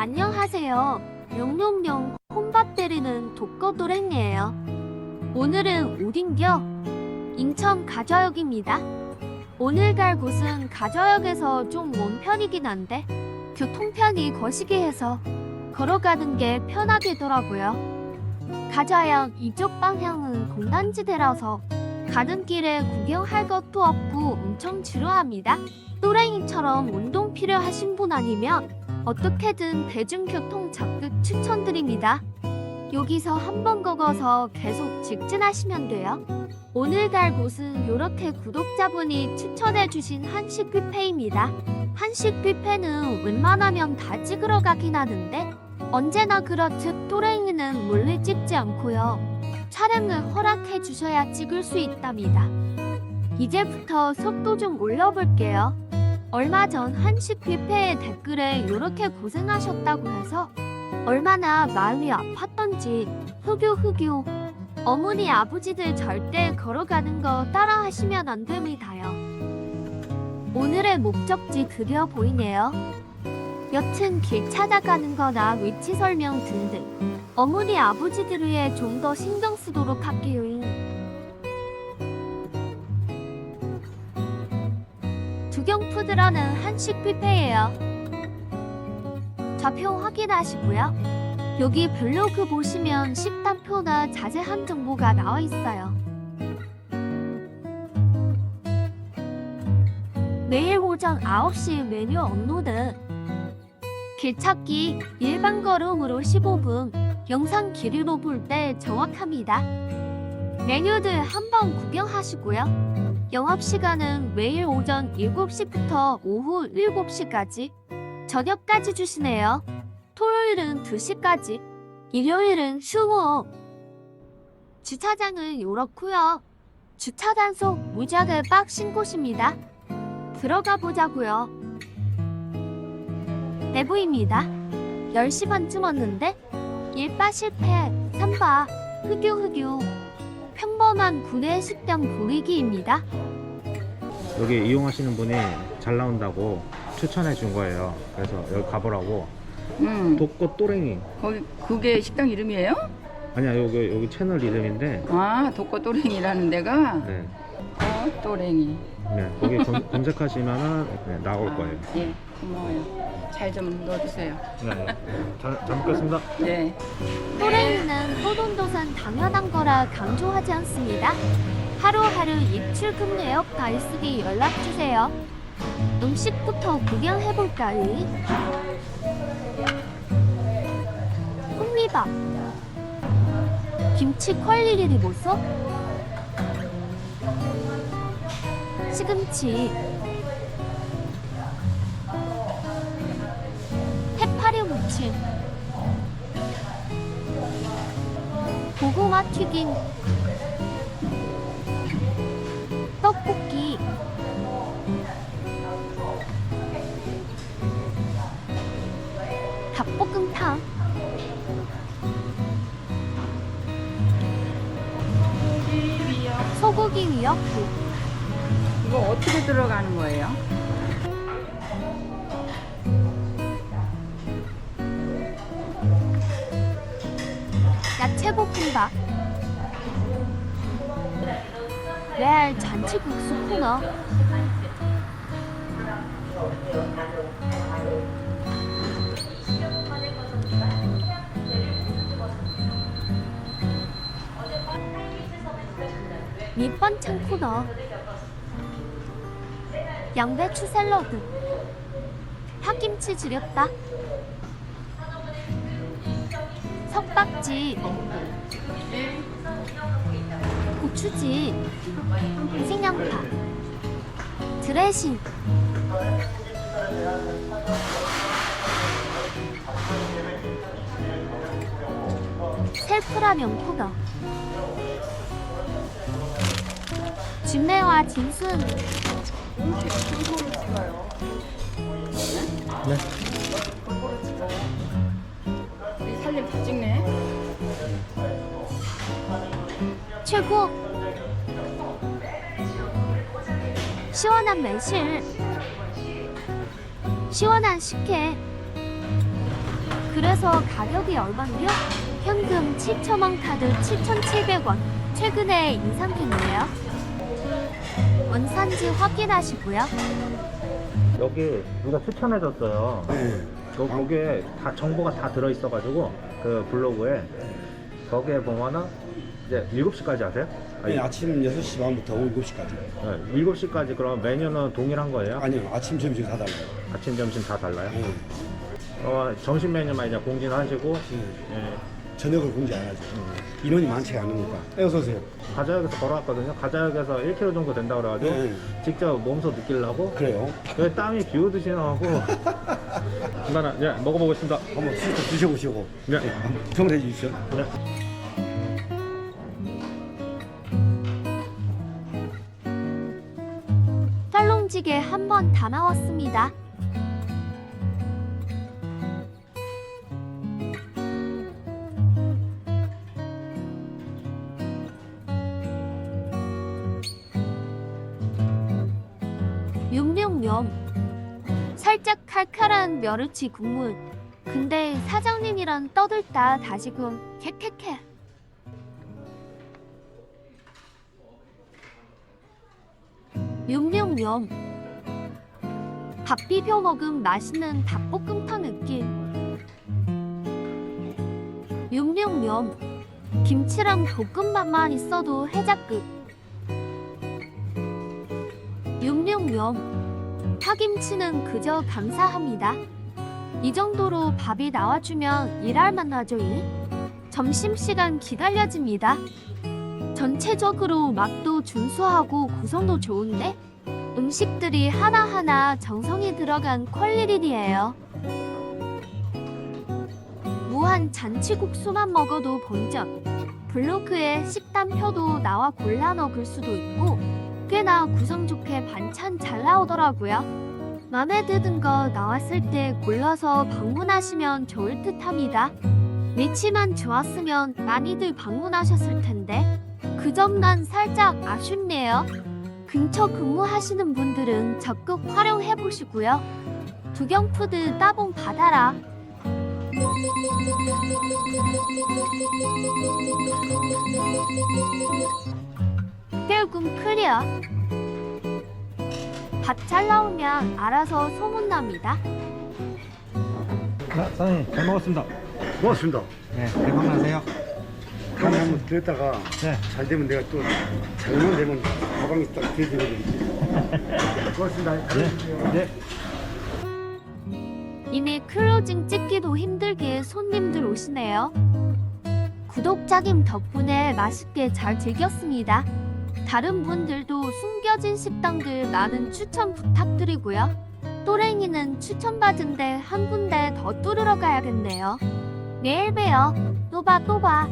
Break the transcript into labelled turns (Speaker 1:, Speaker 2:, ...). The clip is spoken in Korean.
Speaker 1: 안녕하세요. 용용용 혼밥 때리는 독거도랭이에요. 오늘은 우딘겨 인천 가저역입니다. 오늘 갈 곳은 가저역에서 좀 먼 편이긴 한데 교통편이 거시기해서 걸어가는 게 편하겠더라고요. 가저역 이쪽 방향은 공단지대라서 가는 길에 구경할 것도 없고 엄청 지루합니다. 또랭이처럼 운동 필요하신 분 아니면 어떻게든 대중교통 적극 추천드립니다. 여기서 한번 걷어서 계속 직진하시면 돼요. 오늘 갈 곳은 이렇게 구독자분이 추천해주신 한식 뷔페입니다. 한식 뷔페는 웬만하면 다 찍으러 가긴 하는데 언제나 그렇듯 또랭이는 몰래 찍지 않고요. 촬영을 허락해 주셔야 찍을 수 있답니다. 이제부터 속도 좀 올려볼게요. 얼마 전 한식 뷔페의 댓글에 이렇게 고생하셨다고 해서 얼마나 마음이 아팠던지 흑유 흑유 어머니 아버지들 절대 걸어가는 거 따라 하시면 안 됩니다요. 오늘의 목적지 드디어 보이네요. 여튼 길 찾아가는 거나 위치 설명 등등 어머니 아버지들 위해 좀더 신경 쓰도록 할게요. 푸드라는 한식 뷔페예요. 좌표 확인하시고요. 여기 블로그 보시면 식단표나 자세한 정보가 나와 있어요. 매일 오전 9시 메뉴 업로드. 길찾기 일반 걸음으로 15분, 영상 길이로 볼 때 정확합니다. 메뉴들 한번 구경하시고요. 영업시간은 매일 오전 7시부터 오후 7시까지, 저녁까지 주시네요. 토요일은 2시까지, 일요일은 휴무. 주차장은 이렇고요. 주차 단속 무지하게 빡신 곳입니다. 들어가 보자고요. 내부입니다. 10시 반쯤 왔는데 일바 실패, 3바 흑유 흑유 평범한 구내 식당 분위기입니다.
Speaker 2: 여기 이용하시는 분이 잘 나온다고 추천해 준 거예요. 그래서 여기 가보라고.
Speaker 3: 응.
Speaker 2: 독거 또랭이.
Speaker 3: 거기 그게 식당 이름이에요?
Speaker 2: 아니야 여기 여기 채널 이름인데.
Speaker 3: 아 독거 또랭이라는 데가
Speaker 2: 네.
Speaker 3: 어 또랭이.
Speaker 2: 네. 거기 검, 검색하시면은 네, 나올 거예요.
Speaker 3: 아, 예 고마워요. 잘 좀 넣어주세요.
Speaker 2: 네. 잘, 잘 먹겠습니다.
Speaker 3: 네.
Speaker 1: 또래이는 호돈도산 당연한 거라 강조하지 않습니다. 하루하루 입출금 내역 다이쓰기 연락 주세요. 음식부터 구경해 볼까요? 홍미밥 김치 퀄리리리 보소? 시금치. 해파리 무침. 고구마 튀김. 떡볶이. 닭볶음탕. 소고기 미역국
Speaker 3: 이거 어떻게 들어가는 거예요?
Speaker 1: 야채 볶음밥 레알 잔치국수 코너. 밑반찬 코너 양배추 샐러드. 팥김치 지렸다. 석박지. 고추지. 생양파. 드레싱. 셀프라면 코너 진매와 진순
Speaker 2: 네.
Speaker 3: 우리 살림 다 찍네.
Speaker 1: 최고 시원한 매실 시원한 식혜 그래서 가격이 얼만데요? 현금 7천원 카드 7,700원. 최근에 인상됐네요. 원산지 확인하시고요.
Speaker 2: 여기 누가 추천해줬어요.
Speaker 4: 네.
Speaker 2: 그 거기에 다 정보가 다 들어있어가지고 그 블로그에 거기에 보면은 이제 7시까지 하세요? 아니,
Speaker 4: 네, 아침 6시 반부터 오후 7시까지.
Speaker 2: 네, 7시까지 그럼 메뉴는 동일한 거예요?
Speaker 4: 아니요, 아침, 점심 다 달라요.
Speaker 2: 아침, 점심 다 달라요?
Speaker 4: 네.
Speaker 2: 어, 점심 메뉴만 이제 공진하시고
Speaker 4: 네.
Speaker 2: 예,
Speaker 4: 저녁을 공지 안 하죠. 인원이 많지가 않으니까. 네, 어서 오세요.
Speaker 2: 가자역에서 걸어왔거든요. 가자역에서 1km 정도 된다 그래가지고
Speaker 4: 네.
Speaker 2: 직접 몸소 느끼려고
Speaker 4: 그래요.
Speaker 2: 여기 땀이 비오듯이 나고 나는 예, 먹어보겠습니다.
Speaker 4: 한번 슬쩍 드셔보시고.
Speaker 2: 네.
Speaker 4: 주십시오.
Speaker 2: 네.
Speaker 1: 쌀롱지게 한번다 나왔습니다. 육룡염 살짝 칼칼한 멸치 국물. 근데 사장님이랑 떠들다 다시금 캐캐캐 육룡염 밥 비벼 먹은 맛있는 닭볶음탕 느낌. 육룡면 김치랑 볶음밥만 있어도 해장급. 육룡면 파김치는 그저 감사합니다. 이 정도로 밥이 나와주면 일할 만하죠. 일. 점심시간 기다려집니다. 전체적으로 맛도 준수하고 구성도 좋은데 음식들이 하나하나 정성이 들어간 퀄리티예요. 무한 잔치국수만 먹어도 본전. 블로그에 식단표도 나와 골라 먹을 수도 있고 꽤나 구성 좋게 반찬 잘 나오더라고요. 마음에 드는 거 나왔을 때 골라서 방문하시면 좋을 듯 합니다. 위치만 좋았으면 많이들 방문하셨을 텐데 그 점 난 살짝 아쉽네요. 근처 근무하시는 분들은 적극 활용해 보시고요. 두경푸드 따봉 받아라. 결국 클리어. 밥 잘 나오면 알아서 소문납니다.
Speaker 2: 자, 사장님 잘 먹었습니다.
Speaker 4: 고맙습니다.
Speaker 2: 네, 대박 나세요.
Speaker 4: 다음에 한번 들었다가
Speaker 2: 네.
Speaker 4: 잘 되면 내가 또 잘못 되면 가방에 딱 들어드리겠지. 고맙습니다.
Speaker 2: 네. 네.
Speaker 1: 이미 클로징 찍기도 힘들게 손님들 오시네요. 구독자님 덕분에 맛있게 잘 즐겼습니다. 다른 분들도 숨겨진 식당들 많은 추천 부탁드리고요. 또랭이는 추천받은 데 한 군데 더 뚫으러 가야겠네요. 내일 봬요. 또 봐, 또 봐.